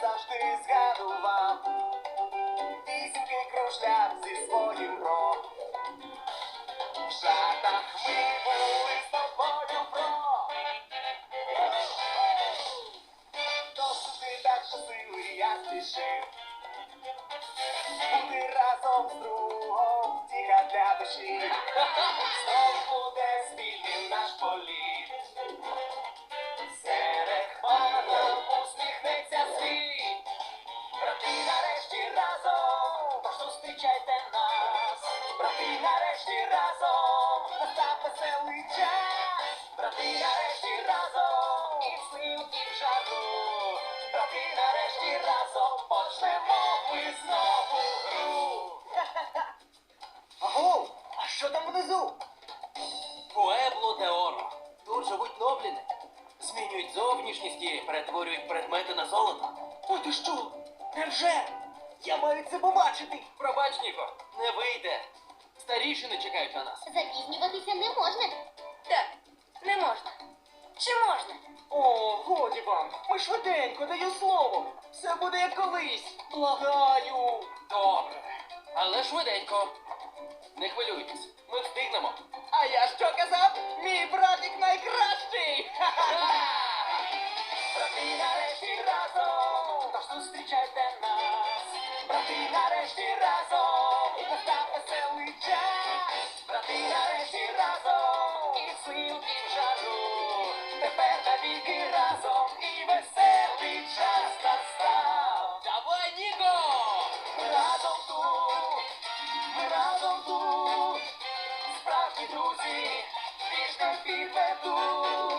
завжди згадував. Вісімки кружляв зі своїм бро. В жартах ми були з тобою про. Досити так щасливий, я спішив. Бути разом з другом, тіха для душі. Нарешті разом, настав веселий час. Брати нарешті разом, і в сил, і в жару. Брати нарешті разом, почнемо ми знову гру. Аго, а що там внизу? Пуебло де Оро. Тут живуть нобліни. Змінюють зовнішність і перетворюють предмети на золото. О, ти що? Невже? Я маю це побачити. Пробач, Ніко, не вийде. Старішини чекають на нас. Запізнюватися не можна. Так, не можна. Чи можна? О, годі вам, ми швиденько даю слово. Все буде як колись. Благаю. Добре. Але швиденько. Не хвилюйтесь, ми встигнемо. А я що казав? Мій братик найкращий! Брати нарешті разом, тож зустрічайте нас. Брати нарешті разом, час. Разом, і сил, і жару. Тепер навіки разом, і веселий час настав. Давай, Ніко! Разом тут, ми разом тут, справжні друзі, пішка підведуть.